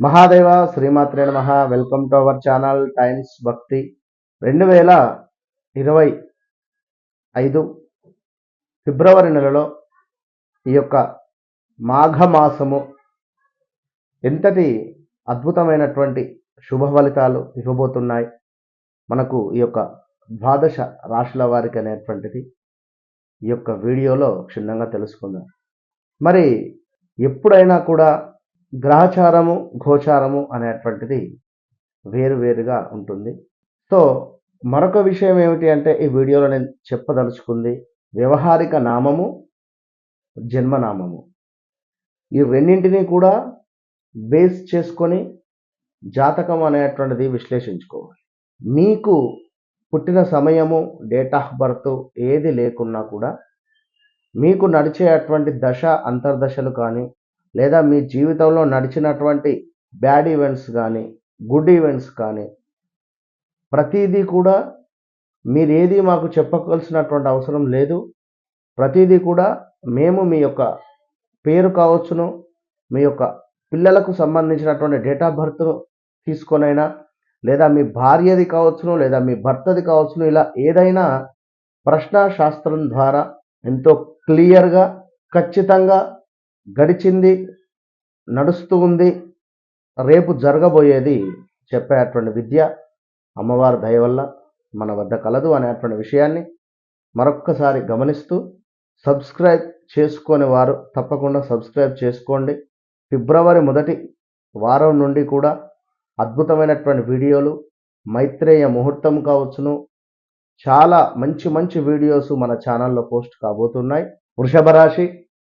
మహాదేవ శ్రీమాత్రే నమ. Welcome to our channel Times Bhakti రెండు వేల ఇరవై ఐదు ఫిబ్రవరి నెలలో ఈ యొక్క మాఘమాసము ఎంతటి అద్భుతమైనటువంటి శుభ ఫలితాలు ఇవ్వబోతున్నాయి? మనకు ఈ యొక్క ద్వాదశ రాశుల వారికి అనేటువంటిది ఈ యొక్క వీడియోలో క్షుణ్ణంగా తెలుసుకుందాం. మరి ఎప్పుడైనా కూడా గ్రహచారము గోచారము అనేటువంటిది వేరువేరుగా ఉంటుంది. సో మరొక విషయం ఏమిటి అంటే ఈ వీడియోలో నేను చెప్పదలుచుకుంది వ్యవహారిక నామము జన్మనామము. ఈ రెండింటినీ కూడా బేస్ చేసుకొని జాతకం అనేటువంటిది విశ్లేషించుకోవాలి. మీకు పుట్టిన సమయము డేట్ ఆఫ్ బర్త్ ఏది లేకున్నా కూడా మీకు నడిచేటువంటి దశ అంతర్దశలు కానీ లేదా మీ జీవితంలో నడిచినటువంటి బ్యాడ్ ఈవెంట్స్ కానీ గుడ్ ఈవెంట్స్ కానీ ప్రతిదీ కూడా మీరేది మాకు చెప్పవలసినటువంటి అవసరం లేదు. ప్రతిదీ కూడా మేము మీ యొక్క పేరు కావచ్చును మీ యొక్క పిల్లలకు సంబంధించినటువంటి డేట్ ఆఫ్ బర్త్ను తీసుకొనైనా లేదా మీ భార్యది కావచ్చును లేదా మీ భర్తది కావచ్చును ఇలా ఏదైనా ప్రశ్న శాస్త్రం ద్వారా ఎంతో క్లియర్గా ఖచ్చితంగా గడిచింది నడుస్తూ ఉంది. రేపు జరగబోయేది చెప్పేటువంటి విద్య అమ్మవారి దయ వల్ల మన వద్ద కలదు అనేటువంటి విషయాన్ని మరొక్కసారి గమనిస్తూ సబ్స్క్రైబ్ చేసుకొని వారు తప్పకుండా సబ్స్క్రైబ్ చేసుకోండి. ఫిబ్రవరి మొదటి వారం నుండి కూడా అద్భుతమైనటువంటి వీడియోలు మైత్రేయ ముహూర్తం కావచ్చును. చాలా మంచి మంచి వీడియోస్ మన ఛానల్లో పోస్ట్ కాబోతున్నాయి. వృషభ రాశి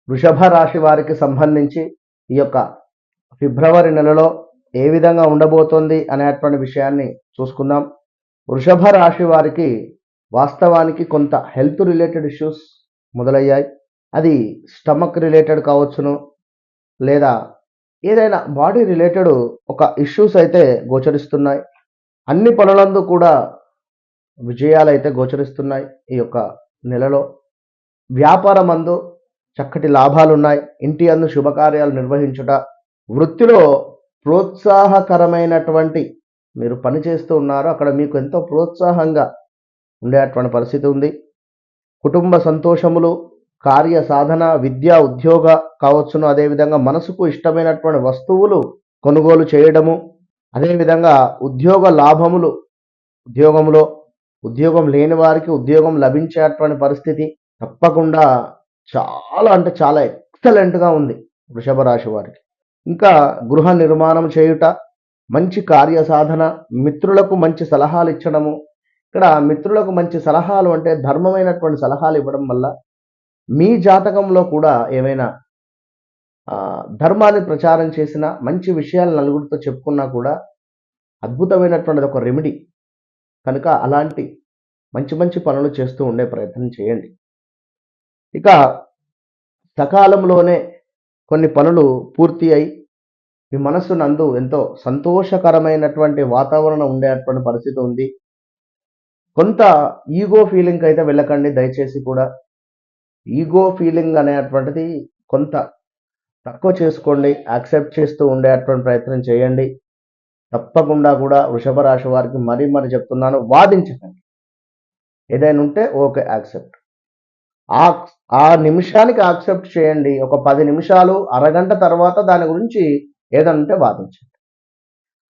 వృషభ రాశి వారికి సంబంధించి ఈ యొక్క ఫిబ్రవరి నెలలో ఏ విధంగా ఉండబోతోంది అనేటువంటి విషయాన్ని చూసుకుందాం. వృషభ రాశి వారికి వాస్తవానికి కొంత హెల్త్ రిలేటెడ్ ఇష్యూస్ మొదలయ్యాయి. అది స్టమక్ రిలేటెడ్ కావచ్చును లేదా ఏదైనా బాడీ రిలేటెడ్ ఒక ఇష్యూస్ అయితే గోచరిస్తున్నాయి. అన్ని పనులందు కూడా విజయాలు అయితే గోచరిస్తున్నాయి ఈ యొక్క నెలలో. వ్యాపారమందు చక్కటి లాభాలున్నాయి. ఇంటి అందు శుభకార్యాలు నిర్వహించుట వృత్తిలో ప్రోత్సాహకరమైనటువంటి మీరు పనిచేస్తూ ఉన్నారు అక్కడ మీకు ఎంతో ప్రోత్సాహంగా ఉండేటువంటి పరిస్థితి ఉంది. కుటుంబ సంతోషములు కార్య సాధన విద్య ఉద్యోగ కావచ్చును అదేవిధంగా మనసుకు ఇష్టమైనటువంటి వస్తువులు కొనుగోలు చేయడము అదేవిధంగా ఉద్యోగ లాభములు ఉద్యోగంలో ఉద్యోగం లేని వారికి ఉద్యోగం లభించేటువంటి పరిస్థితి తప్పకుండా చాలా అంటే చాలా ఎక్సలెంట్గా ఉంది వృషభ రాశి వారికి. ఇంకా గృహ నిర్మాణం చేయుట మంచి కార్య సాధన మిత్రులకు మంచి సలహాలు ఇచ్చడము. ఇక్కడ మిత్రులకు మంచి సలహాలు అంటే ధర్మమైనటువంటి సలహాలు ఇవ్వడం వల్ల మీ జాతకంలో కూడా ఏమైనా ధర్మాన్ని ప్రచారం చేసిన మంచి విషయాలు నలుగురితో చెప్పుకున్నా కూడా అద్భుతమైనటువంటిది ఒక రెమెడీ కనుక అలాంటి మంచి మంచి పనులు చేస్తూ ఉండే ప్రయత్నం చేయండి. ఇక సకాలంలోనే కొన్ని పనులు పూర్తి అయి మీ మనస్సు నందు ఎంతో సంతోషకరమైనటువంటి వాతావరణం ఉండేటువంటి పరిస్థితి ఉంది. కొంత ఈగో ఫీలింగ్ అయితే వెళ్ళకండి దయచేసి కూడా. ఈగో ఫీలింగ్ అనేటువంటిది కొంత తక్కువ చేసుకోండి యాక్సెప్ట్ చేస్తూ ఉండేటువంటి ప్రయత్నం చేయండి. తప్పకుండా కూడా వృషభ రాశి వారికి మరీ మరి చెప్తున్నాను వాదించకండి. ఏదైనా ఉంటే ఓకే యాక్సెప్ట్. ఆ ఆ నిమిషానికి యాక్సెప్ట్ చేయండి. ఒక పది నిమిషాలు అరగంట తర్వాత దాని గురించి ఏదంటే వాదించండి.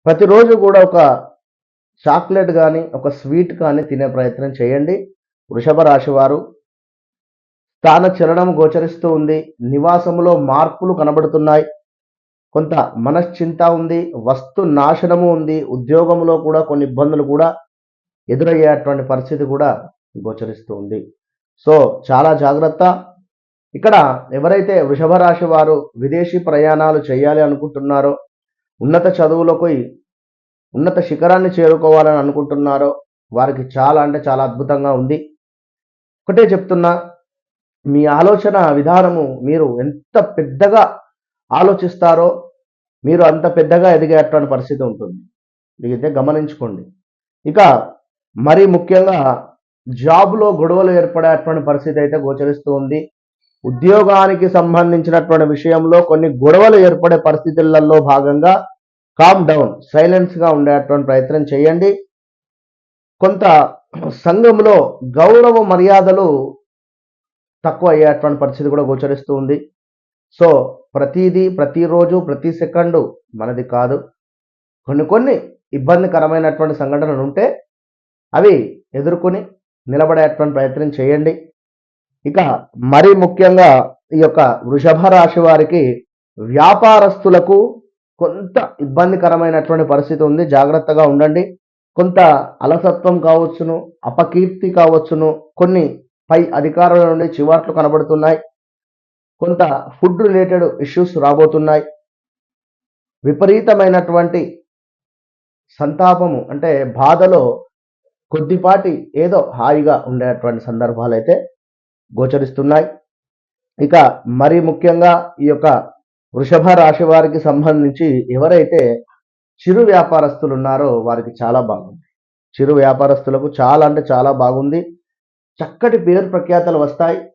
ప్రతిరోజు కూడా ఒక చాక్లెట్ కానీ ఒక స్వీట్ కానీ తినే ప్రయత్నం చేయండి. వృషభ రాశి వారు స్థాన చలనం గోచరిస్తూ ఉంది. నివాసంలో మార్పులు కనబడుతున్నాయి. కొంత మనశ్చింత ఉంది. వస్తు నాశనము ఉంది. ఉద్యోగంలో కూడా కొన్ని ఇబ్బందులు కూడా ఎదురయ్యేటువంటి పరిస్థితి కూడా గోచరిస్తూ ఉంది. సో చాలా జాగ్రత్త. ఇక్కడ ఎవరైతే వృషభ రాశి వారు విదేశీ ప్రయాణాలు చేయాలి అనుకుంటున్నారో ఉన్నత చదువులకు ఉన్నత శిఖరాన్ని చేరుకోవాలని అనుకుంటున్నారో వారికి చాలా అంటే చాలా అద్భుతంగా ఉంది. ఒకటే చెప్తున్నా మీ ఆలోచన విధానము మీరు ఎంత పెద్దగా ఆలోచిస్తారో మీరు అంత పెద్దగా ఎదిగేటువంటి పరిస్థితి ఉంటుంది. మీకైతే గమనించుకోండి. ఇక మరీ ముఖ్యంగా జాబ్లో గొడవలు ఏర్పడేటువంటి పరిస్థితి అయితే గోచరిస్తూ ఉంది ఉద్యోగానికి సంబంధించినటువంటి విషయంలో కొన్ని గొడవలు ఏర్పడే పరిస్థితులలో భాగంగా కామ్ డౌన్ సైలెన్స్గా ఉండేటువంటి ప్రయత్నం చేయండి. కొంత సంఘంలో గౌరవ మర్యాదలు తక్కువ అయ్యేటువంటి పరిస్థితి కూడా గోచరిస్తూ ఉంది సో ప్రతిదీ ప్రతిరోజు ప్రతి సెకండు మనది కాదు. కొన్ని కొన్ని ఇబ్బందికరమైనటువంటి సంఘటనలు ఉంటే అవి ఎదుర్కొని నిలబడేటువంటి ప్రయత్నం చేయండి. ఇక మరీ ముఖ్యంగా ఈ యొక్క వృషభ రాశి వారికి వ్యాపారస్తులకు కొంత ఇబ్బందికరమైనటువంటి పరిస్థితి ఉంది. జాగ్రత్తగా ఉండండి. కొంత అలసత్వం కావచ్చును అపకీర్తి కావచ్చును. కొన్ని పై అధికారుల నుండి చివాట్లు కనబడుతున్నాయి. కొంత ఫుడ్ రిలేటెడ్ ఇష్యూస్ రాబోతున్నాయి. విపరీతమైనటువంటి సంతాపము అంటే బాధలో కొద్దిపాటి ఏదో హాయిగా ఉండేటువంటి సందర్భాలు అయితే గోచరిస్తున్నాయి. ఇక మరి ముఖ్యంగా ఈ యొక్క వృషభ రాశి వారికి సంబంధించి ఎవరైతే చిరు వ్యాపారస్తులు ఉన్నారో వారికి చాలా బాగుంది. చిరు వ్యాపారస్తులకు చాలా అంటే చాలా బాగుంది. చక్కటి పేరు ప్రఖ్యాతలు వస్తాయి.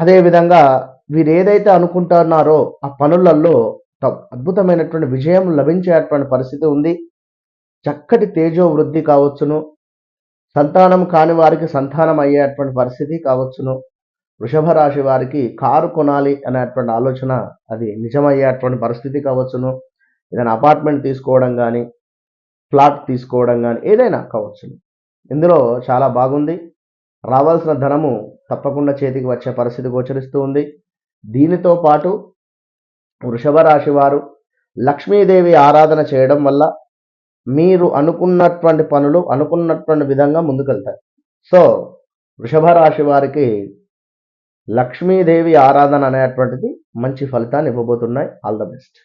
అదేవిధంగా వీరు ఏదైతే అనుకుంటున్నారో ఆ పనులలో త- అద్భుతమైనటువంటి విజయం లభించేటువంటి పరిస్థితి ఉంది. చక్కటి తేజో వృద్ధి కావచ్చును. సంతానం కాని వారికి సంతానం అయ్యేటువంటి పరిస్థితి కావచ్చును. వృషభ రాశి వారికి కారు కొనాలి అనేటువంటి ఆలోచన అది నిజమయ్యేటువంటి పరిస్థితి కావచ్చును. ఏదైనా అపార్ట్మెంట్ తీసుకోవడం కానీ ఫ్లాట్ తీసుకోవడం కానీ ఏదైనా కావచ్చును. ఇందులో చాలా బాగుంది. రావాల్సిన ధనము తప్పకుండా చేతికి వచ్చే పరిస్థితి గోచరిస్తూ ఉంది. దీనితో పాటు వృషభ రాశి వారు లక్ష్మీదేవి ఆరాధన చేయడం వల్ల మీరు అనుకున్నటువంటి పనులు అనుకున్నటువంటి విధంగా ముందుకెళ్తాయి. సో వృషభ రాశి వారికి లక్ష్మీదేవి ఆరాధన అనేటువంటిది మంచి ఫలితాన్ని ఇవ్వబోతున్నాయి. All the best.